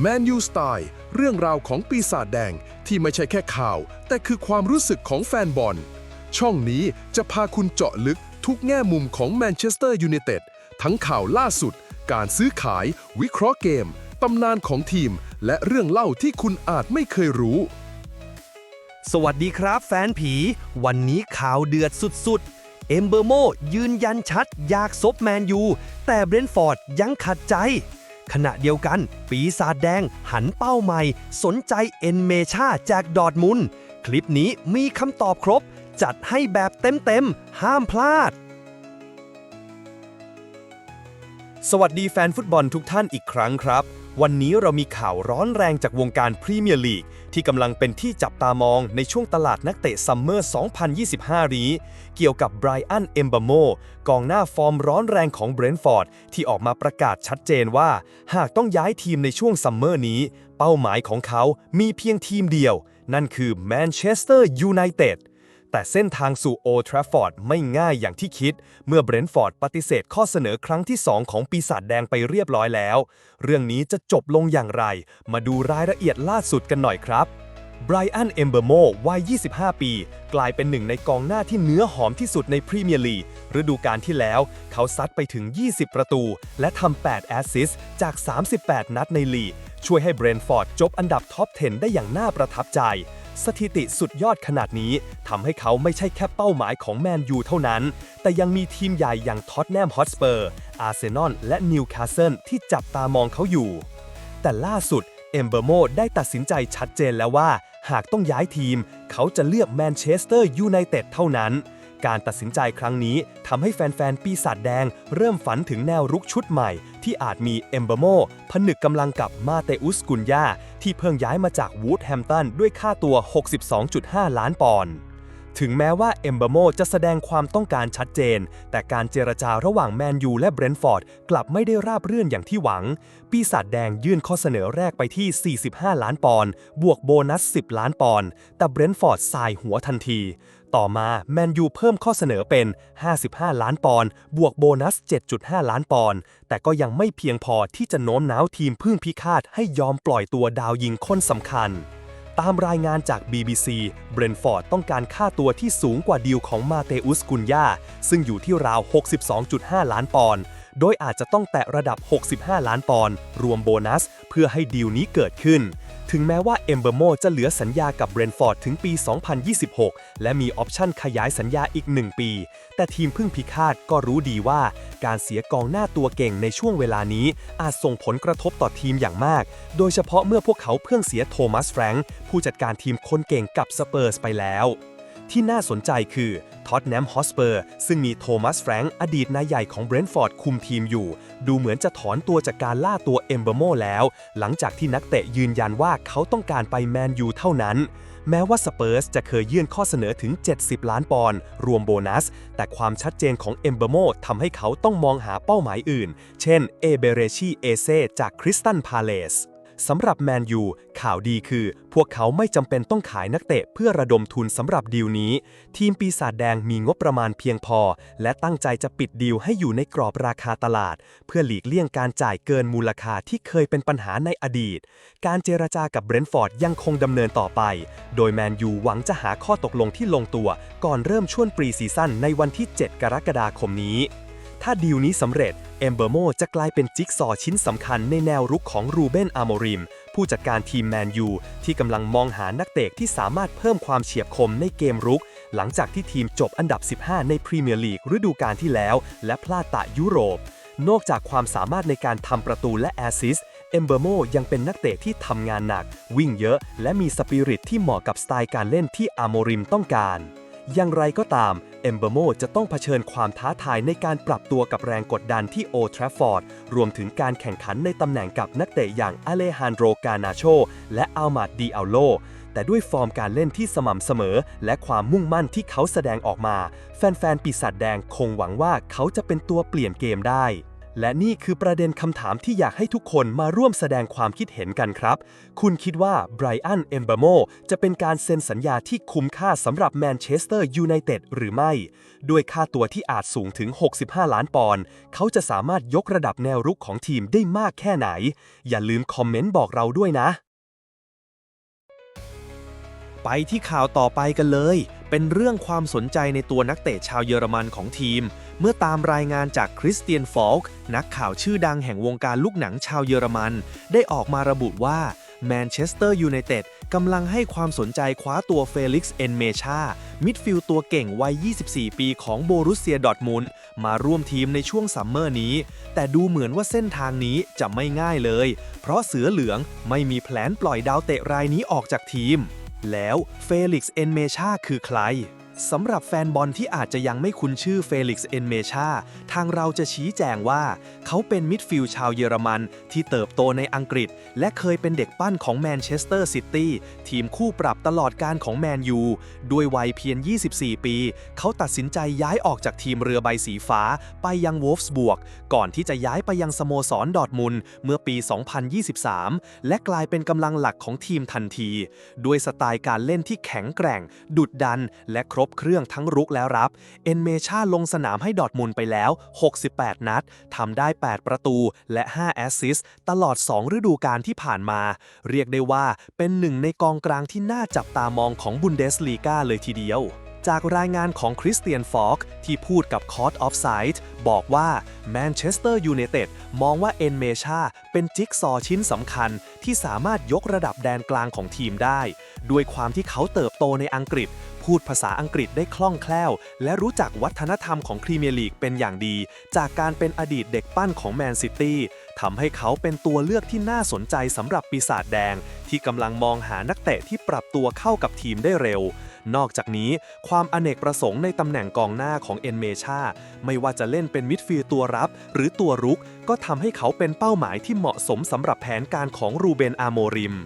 แมนยูสไตล์เรื่องราวของปีศาจแดงที่ไม่ใช่แค่ข่าว แต่คือความรู้สึกของแฟนบอล ช่องนี้จะพาคุณเจาะลึกทุกแง่มุมของแมนเชสเตอร์ยูไนเต็ดทั้งข่าวล่าสุด การซื้อขาย วิเคราะห์เกม ตำนานของทีม และเรื่องเล่าที่คุณอาจไม่เคยรู้ สวัสดีครับแฟนผี วันนี้ข่าวเดือดสุดๆ เอมเบอร์โมยืนยันชัดอยากซบแมนยูแต่เบรนฟอร์ดยังขัดใจ ขณะเดียวกัน ปีศาจแดงหันเป้าใหม่ สนใจเอ็นเมชาจากดอดมุนคลิปนี้มีคำตอบครบ จัดให้แบบเต็มๆ ห้ามพลาด สวัสดีแฟนฟุตบอลทุกท่านอีกครั้งครับ วันนี้เรามีข่าวร้อนแรงจากวงการพรีเมียร์ลีกที่กำลังเป็นที่จับตามองในช่วงตลาดนักเตะซัมเมอร์ 2025 นี้ เกี่ยวกับไบรอัน เอมบาโม กองหน้าฟอร์มร้อนแรงของเบรนท์ฟอร์ด ที่ออกมาประกาศชัดเจนว่า หากต้องย้ายทีมในช่วงซัมเมอร์นี้ เป้าหมายของเขามีเพียงทีมเดียว นั่นคือแมนเชสเตอร์ยูไนเต็ด แต่เส้นทางสู่โอทราฟอร์ดไม่ง่ายอย่างที่คิด เมื่อเบรนฟอร์ดปฏิเสธข้อเสนอครั้งที่ 2 ของปีศาจแดงไปเรียบร้อยแล้ว เรื่องนี้จะจบลงอย่างไร มาดูรายละเอียดล่าสุดกันหน่อยครับไบรอัน เอมเบอร์โมวัย 25 ปี กลายเป็นหนึ่งในกองหน้าที่เนื้อหอมที่สุดในพรีเมียร์ลีกฤดูกาลที่แล้ว เขาซัดไปถึง 20 ประตู และทำ 8 แอสซิสต์จาก 38 นัดในลีกช่วยให้เบรนฟอร์ดจบอันดับท็อป 10 ได้อย่างน่าประทับใจ สถิติสุดยอดขนาดนี้ทำให้เขาไม่ใช่แค่เป้าหมายของแมนยูเท่านั้น แต่ยังมีทีมใหญ่อย่างท็อตแนมฮอตสเปอร์ อาร์เซนอล และนิวคาสเซิลที่จับตามองเขาอยู่ แต่ล่าสุดเอมเบอร์โมได้ตัดสินใจชัดเจนแล้วว่า หากต้องย้ายทีม เขาจะเลือกแมนเชสเตอร์ยูไนเต็ดเท่านั้น การตัดสินใจครั้งนี้ทำให้แฟนๆ ปีศาจแดง เริ่มฝันถึงแนวรุกชุดใหม่ ที่อาจมีเอมเบอร์โมผนึกกำลังกับมาเตอุสกุนยา ที่เพิ่งย้ายมาจากวูดแฮมตันด้วยค่าตัว 62.5 ล้านปอนด์ถึงแม้ว่าเอมเบอร์โมจะแสดงความต้องการชัดเจน แต่การเจรจาระหว่างแมนยูและเบรนท์ฟอร์ดกลับไม่ได้ราบรื่นอย่างที่หวัง ปีศาจแดงยื่นข้อเสนอแรกไปที่ 45 ล้านปอนด์บวกโบนัส 10 ล้านปอนด์แต่เบรนท์ฟอร์ดสายหัวทันที ต่อมาแมนยูเพิ่มข้อเสนอเป็น 55 ล้านปอนด์บวกโบนัส 7.5 ล้านปอนด์แต่ก็ยังไม่เพียงพอที่จะโน้มน้าวทีมพึ่งพิฆาตให้ยอมปล่อยตัวดาวยิงคนสำคัญ ตามรายงานจาก BBC เบรนฟอร์ดต้องการค่าตัวที่สูงกว่าดีลของมาเตอุสกุนยาซึ่งอยู่ที่ราว 62.5 ล้านปอนด์โดยอาจจะต้องแตะระดับ 65 ล้านปอนด์รวมโบนัส เพื่อให้ดีลนี้เกิดขึ้น ถึงแม้ว่าเอมเบอร์โมจะเหลือสัญญากับเบรนฟอร์ดถึงปี 2026 และมีออปชั่นขยายสัญญาอีก 1 ปี แต่ทีมพึ่งพิฆาตก็รู้ดีว่า การเสียกองหน้าตัวเก่งในช่วงเวลานี้ อาจส่งผลกระทบต่อทีมอย่างมาก โดยเฉพาะเมื่อพวกเขาเพิ่งเสียโทมัสแฟรงค์ผู้จัดการทีมคนเก่งกับสเปอร์สไปแล้ว ที่น่าสนใจคือท็อตแนมฮอสเปอร์ซึ่งมีโทมัสแฟรงค์อดีตนายใหญ่ของเบรนท์ฟอร์ดคุมทีมอยู่ ดูเหมือนจะถอนตัวจากการล่าตัวเอมเบอร์โมแล้ว หลังจากที่นักเตะยืนยันว่าเขาต้องการไปแมนยูเท่านั้น แม้ว่าสเปอร์สจะเคยยื่นข้อเสนอถึง 70 ล้านปอนด์รวมโบนัส แต่ความชัดเจนของเอมเบอร์โมทำให้เขาต้องมองหาเป้าหมายอื่น เช่นเอเบเรชีเอเซจากคริสตันพาเลส สำหรับแมนยูข่าวดีคือ พวกเขาไม่จำเป็นต้องขายนักเตะเพื่อระดมทุนสำหรับดีลนี้ ทีมปีศาจแดงมีงบประมาณเพียงพอ และตั้งใจจะปิดดีลให้อยู่ในกรอบราคาตลาด เพื่อหลีกเลี่ยงการจ่ายเกินมูลค่าที่เคยเป็นปัญหาในอดีต การเจรจากับเบรนท์ฟอร์ดยังคงดำเนินต่อไป โดยแมนยูหวังจะหาข้อตกลงที่ลงตัว ก่อนเริ่มช่วงปรีซีซั่นในวันที่ 7 กรกฎาคมนี้ ถ้าดีลนี้สำเร็จเอมเบอร์โมจะกลายเป็นจิ๊กซอว์ชิ้นสำคัญในแนวรุกของรูเบนอาโมริม ผู้จัดการทีมแมนยูที่กำลังมองหานักเตะที่สามารถเพิ่มความเฉียบคมในเกมรุก หลังจากที่ทีมจบอันดับ 15 ในพรีเมียร์ลีกฤดูกาลที่แล้ว และพลาดตะยุโรป นอกจากความสามารถในการทำประตูและแอสซิสเอมเบอร์โมยังเป็นนักเตะที่ทำงานหนัก วิ่งเยอะ และมีสปิริตที่เหมาะกับสไตล์การเล่นที่อาโมริมต้องการ อย่างไรก็ตาม เอมเบอร์โมจะต้องเผชิญความท้าทายในการปรับตัวกับแรงกดดันที่โอทราฟอร์ด รวมถึงการแข่งขันในตำแหน่งกับนักเตะอย่างอเลฮานโดรกานาโช และอัลมาดดีอัลโล แต่ด้วยฟอร์มการเล่นที่สม่ำเสมอ และความมุ่งมั่นที่เขาแสดงออกมา แฟนๆ ปีศาจแดงคงหวังว่าเขาจะเป็นตัวเปลี่ยนเกมได้ และนี่คือประเด็นคำถามที่อยากให้ทุกคนมาร่วมแสดงความคิดเห็นกันครับ คุณคิดว่าไบรอัน เอมเบโมจะเป็นการเซ็นสัญญาที่คุ้มค่าสำหรับแมนเชสเตอร์ยูไนเต็ดหรือไม่ ด้วยค่าตัวที่อาจสูงถึง 65 ล้านปอนด์ เขาจะสามารถยกระดับแนวรุกของทีมได้มากแค่ไหน อย่าลืมคอมเมนต์บอกเราด้วยนะ ไปที่ข่าวต่อไปกันเลย เป็นเรื่องความสนใจในตัวนักเตะชาวเยอรมันของทีม เมื่อตามรายงานจากคริสเตียนฟอลค์นักข่าวชื่อดังแห่งวงการลูกหนังชาวเยอรมัน ได้ออกมาระบุว่าแมนเชสเตอร์ยูไนเต็ดกำลังให้ความสนใจคว้าตัวเฟลิกซ์เอนเมชา มิดฟิลด์ตัวเก่งวัย 24 ปีของโบรุสเซียดอทมุนมาร่วมทีมในช่วงซัมเมอร์นี้ แต่ดูเหมือนว่าเส้นทางนี้จะไม่ง่ายเลย เพราะเสือเหลืองไม่มีแผนปล่อยดาวเตะรายนี้ออกจากทีม แล้วเฟลิกซ์เอนเมชาคือใคร สำหรับแฟนบอลที่อาจจะยังไม่คุ้นชื่อเฟลิกซ์เอนเมชาทางเราจะชี้แจงว่า เขาเป็นมิดฟิลด์ชาวเยอรมัน ที่เติบโตในอังกฤษ และเคยเป็นเด็กปั้นของแมนเชสเตอร์ซิตี้ทีมคู่ปรับตลอดการของแมนยู ด้วยวัยเพียง 24 ปี เขาตัดสินใจย้ายออกจากทีมเรือใบสีฟ้า ไปยังวอลฟสบวก ก่อนที่จะย้ายไปยังสโมสรดอร์ทมุนเมื่อปี 2023 และกลายเป็นกำลังหลักของทีมทันที ด้วยสไตล์การเล่นที่แข็งแกร่ง ดุดดัน และครบบเครื่องทั้งรุกและรับ เอนเมชาลงสนามให้ดอร์ทมุนไปแล้ว 68 นัดทำได้ 8 ประตูและ 5 แอสซิสต์ตลอด 2 ฤดูกาลที่ผ่านมา เรียกได้ว่าเป็นหนึ่งในกองกลางที่น่าจับตามองของบุนเดสลีกาเลยทีเดียวจากรายงานของคริสเตียนฟอกที่พูดกับ Court of Sight บอกว่าแมนเชสเตอร์ยูไนเต็ดมองว่าเอนเมชาเป็นจิ๊กซอชิ้นสำคัญที่สามารถยกระดับแดนกลางของทีมได้ ด้วยความที่เขาเติบโตในอังกฤษ พูดภาษาอังกฤษได้คล่องแคล่ว และรู้จักวัฒนธรรมของพรีเมียร์ลีกเป็นอย่างดี จากการเป็นอดีตเด็กปั้นของแมนซิตี้ทำให้เขาเป็นตัวเลือกที่น่าสนใจสำหรับปีศาจแดง ที่กำลังมองหานักเตะที่ปรับตัวเข้ากับทีมได้เร็วนอกจากนี้ความอเนกประสงค์ในตำแหน่งกองหน้าของเอนเมชาไม่ว่าจะเล่นเป็นมิดฟิลด์ตัวรับ หรือตัวรุก ก็ทำให้เขาเป็นเป้าหมายที่เหมาะสมสำหรับแผนการของรูเบนอาโมริม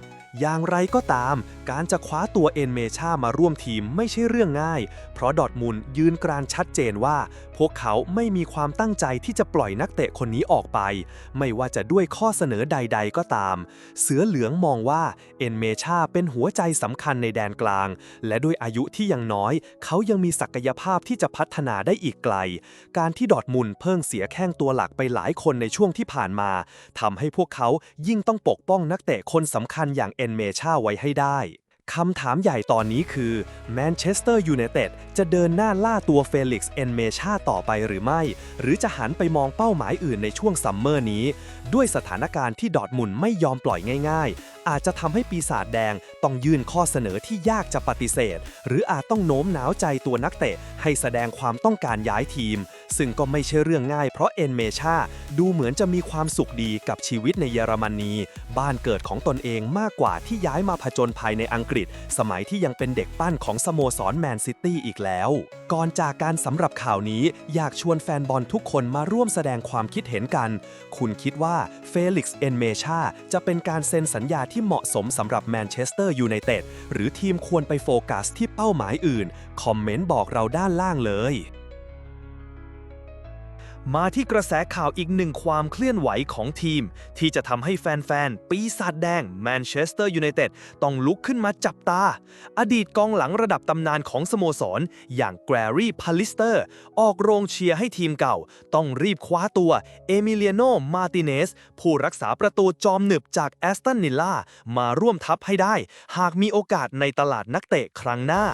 อย่างไรก็ตาม การจะคว้าตัวเอนเมชามาร่วมทีมไม่ใช่เรื่องง่าย เพราะดอทมุนยืนกรานชัดเจนว่า พวกเขาไม่มีความตั้งใจที่จะปล่อยนักเตะคนนี้ออกไป ไม่ว่าจะด้วยข้อเสนอใด ๆ ก็ตาม เสือเหลืองมองว่าเอนเมชาเป็นหัวใจสำคัญในแดนกลาง และด้วยอายุที่ยังน้อย เขายังมีศักยภาพที่จะพัฒนาได้อีกไกล การที่ดอทมุนเพิ่งเสียแข้งตัวหลักไปหลายคนในช่วงที่ผ่านมาทำให้พวกเขายิ่งต้องปกป้องนักเตะคนสำคัญอย่างเอนเมชาไว้ให้ได้ คำถามใหญ่ตอนนี้คือแมนเชสเตอร์ยูไนเต็ดจะเดินหน้าล่าตัวเฟลิกซ์เอนเมชาต่อไปหรือไม่ หรือจะหันไปมองเป้าหมายอื่นในช่วงซัมเมอร์นี้ ด้วยสถานการณ์ที่ดอร์ทมุนไม่ยอมปล่อยง่ายๆ อาจจะทำให้ปีศาจแดงต้องยื่นข้อเสนอที่ยากจะปฏิเสธ หรืออาจต้องโน้มน้าวใจตัวนักเตะให้แสดงความต้องการย้ายทีม ซึ่งก็ไม่ใช่เรื่องง่ายเพราะเอนเมชาดูเหมือนจะมีความสุขดีกับชีวิตในเยอรมนี บ้านเกิดของตนเองมากกว่าที่ย้ายมาผจญภัยในอังกฤษ สมัยที่ยังเป็นเด็กปั้นของสโมสรแมนซิตี้อีกแล้ว ก่อนจากการสำหรับข่าวนี้อยากชวนแฟนบอลทุกคนมาร่วมแสดงความคิดเห็นกัน คุณคิดว่าเฟลิกซ์เอนเมชาจะเป็นการเซ็นสัญญาที่เหมาะสมสำหรับแมนเชสเตอร์ยูไนเต็ดหรือทีมควรไปโฟกัสที่เป้าหมายอื่น คอมเมนต์บอกเราด้านล่างเลย มาที่กระแสข่าวอีกหนึ่งความเคลื่อนไหวของทีม ที่จะทำให้แฟนๆ ปีศาจแดงแมนเชสเตอร์ยูไนเต็ดต้องลุกขึ้นมาจับตา อดีตกองหลังระดับตำนานของสโมสร อย่างแกรรี่พาลิสเตอร์ ออกโรงเชียร์ให้ทีมเก่า ต้องรีบคว้าตัวเอมิเลียโนมาติเนส ผู้รักษาประตูจอมหนึบจากแอสตันนิลล่ามาร่วมทัพให้ได้ หากมีโอกาสในตลาดนักเตะครั้งหน้า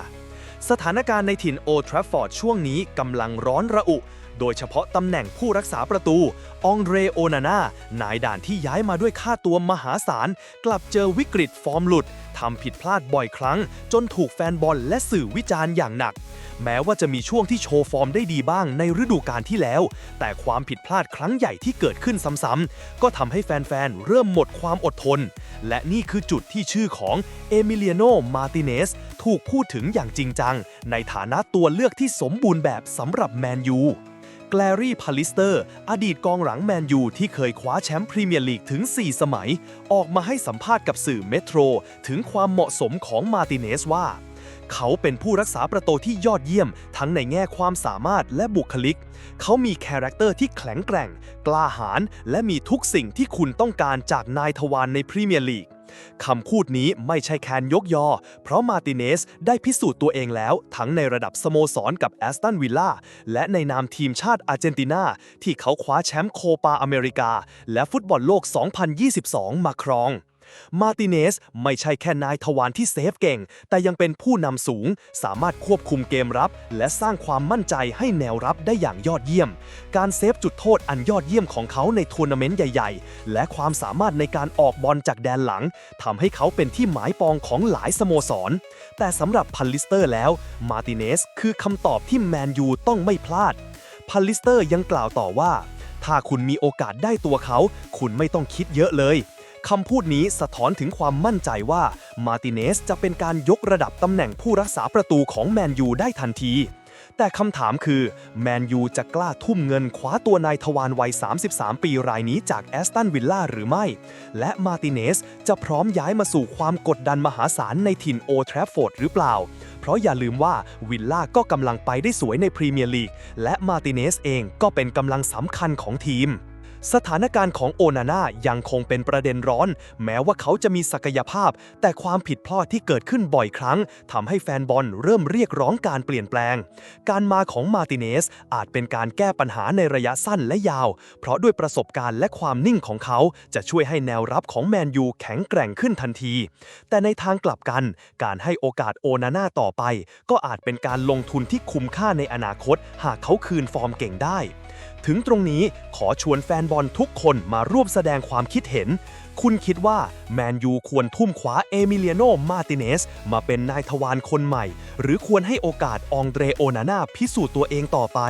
สถานการณ์ในถิ่นโอทราฟฟอร์ดช่วงนี้กำลังร้อนระอุ โดยเฉพาะตำแหน่งผู้รักษาประตู องเรโอนาน่านายด่านที่ย้ายมาด้วยค่าตัวมหาศาล กลับเจอวิกฤตฟอร์มหลุดทำผิดพลาดบ่อยครั้ง จนถูกแฟนบอลและสื่อวิจารณ์อย่างหนัก แม้ว่าจะมีช่วงที่โชว์ฟอร์มได้ดีบ้างในฤดูกาลที่แล้ว แต่ความผิดพลาดครั้งใหญ่ที่เกิดขึ้นซ้ำๆก็ทำให้แฟนๆ เริ่มหมดความอดทน และนี่คือจุดที่ชื่อของเอมิเลียโน มาติเนส ถูกพูดถึงอย่างจริงจัง ในฐานะตัวเลือกที่สมบูรณ์แบบสำหรับแมนยู แกลรี่พาลิสเตอร์ อดีตกองหลังแมนยูที่เคยคว้าแชมป์พรีเมียร์ลีกถึง 4 สมัย ออกมาให้สัมภาษณ์กับสื่อเมโทร ถึงความเหมาะสมของมาติเนสว่า เขาเป็นผู้รักษาประตูที่ยอดเยี่ยม ทั้งในแง่ความสามารถและบุคลิก เขามีคาแรคเตอร์ที่แข็งแกร่ง กล้าหาญและมีทุกสิ่งที่คุณต้องการจากนายทวารในพรีเมียร์ลีก คำพูดนี้ไม่ใช่แคนยกยอ เพราะมาติเนสได้พิสูจน์ตัวเองแล้ว ทั้งในระดับสโมสรกับแอสตันวิลล่าและในนามทีมชาติอาร์เจนตินา ที่เขาคว้าแชมป์โคปาอเมริกา และฟุตบอลโลก 2022 มาครอง มาติเนสไม่ใช่แค่นายทวารที่เซฟเก่ง แต่ยังเป็นผู้นำสูง สามารถควบคุมเกมรับ และสร้างความมั่นใจให้แนวรับได้อย่างยอดเยี่ยม การเซฟจุดโทษอันยอดเยี่ยมของเขาในทัวร์นาเมนต์ใหญ่ ๆ และความสามารถในการออกบอลจากแดนหลังทำให้เขาเป็นที่หมายปองของหลายสโมสร แต่สำหรับพันลิสเตอร์แล้ว มาติเนสคือคำตอบที่แมนยูต้องไม่พลาด พันลิสเตอร์ยังกล่าวต่อว่า ถ้าคุณมีโอกาสได้ตัวเขา คุณไม่ต้องคิดเยอะเลย คำพูดนี้สะท้อนถึงความมั่นใจว่ามาติเนสจะเป็นการยกระดับตำแหน่งผู้รักษาประตูของแมนยูได้ทันที แต่คำถามคือ แมนยูจะกล้าทุ่มเงินคว้าตัวนายทวารวัย 33 ปีรายนี้จากแอสตันวิลล่าหรือไม่ และมาติเนสจะพร้อมย้ายมาสู่ความกดดันมหาศาลในถิ่นโอแทรฟฟอร์ดหรือเปล่าเพราะอย่าลืมว่าวิลล่าก็กำลังไปได้สวยในพรีเมียร์ลีก และมาติเนสเองก็เป็นกำลังสำคัญของทีม สถานการณ์ของโอนาน่ายังคงเป็นประเด็นร้อน แม้ว่าเขาจะมีศักยภาพ แต่ความผิดพลาดที่เกิดขึ้นบ่อยครั้งทำให้แฟนบอลเริ่มเรียกร้องการเปลี่ยนแปลง การมาของมาติเนสอาจเป็นการแก้ปัญหาในระยะสั้นและยาว เพราะด้วยประสบการณ์และความนิ่งของเขา จะช่วยให้แนวรับของแมนยูแข็งแกร่งขึ้นทันที แต่ในทางกลับกัน การให้โอกาสโอนาน่าต่อไป ก็อาจเป็นการลงทุนที่คุ้มค่าในอนาคต หากเขาคืนฟอร์มเก่งได้ ถึงตรงนี้ขอชวนแฟนบอลทุกคนมาร่วมแสดงความคิดเห็น คุณคิดว่าแมนยูควรทุ่มขวาเอมิเลียโนมาติเนส มาเป็นนายทวารคนใหม่ หรือควรให้โอกาสองเดรโอนาน่าพิสูจน์ตัวเองต่อไป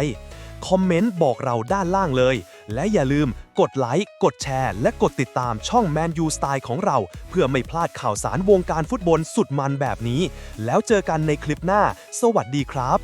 คอมเมนต์บอกเราด้านล่างเลย และอย่าลืมกดไลค์ กดแชร์ และกดติดตามช่องแมนยูสไตล์ของเรา เพื่อไม่พลาดข่าวสารวงการฟุตบอลสุดมันแบบนี้ แล้วเจอกันในคลิปหน้า สวัสดีครับ